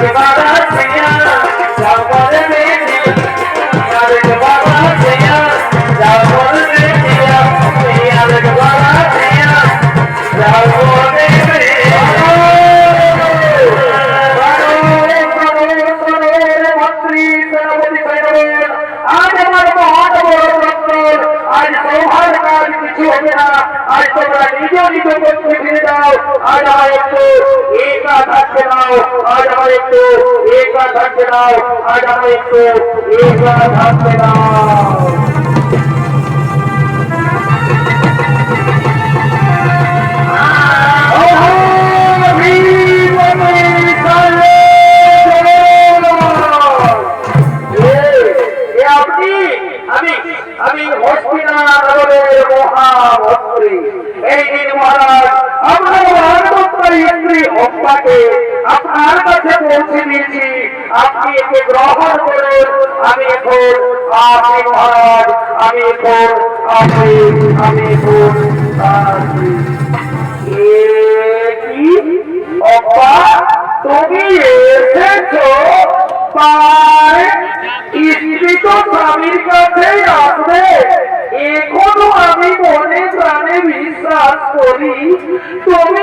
哎呀！করবে না আজ তোমরা নিজ নিজ করতে ফিরে দাও। আজ আমার একটু একা থাকতে নাও আজ আমার একটু একা থাকতে নাও একটু কাছে পৌঁছে দিয়েছি আপনি একে গ্রহণ করুন। আমি এখন আপনি আমি এখন আপনি আমি এখন কি অপা তুমি স্বামীর আসবে। এখনও আমি মনে প্রাণে বিশ্বাস করি। তুমি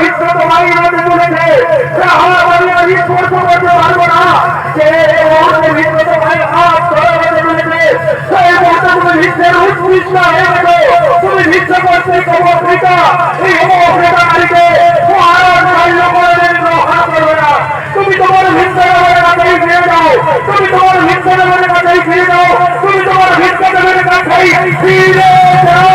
হিন্দু তোমারই মধ্যে চলেছে আমার আমি আমি স্পর্শ করতে পারব না সে মুহূর্তে হিন্দু তোমার হাত ধরে মধ্যে চলেছে সেই মুহূর্তে তুমি হিন্দের উৎকৃষ্ট হয়ে তোমার হিন্দের ফিরে যাও। তুমি তোমার হিন্দের ফিরে যাও ফিরে যাও।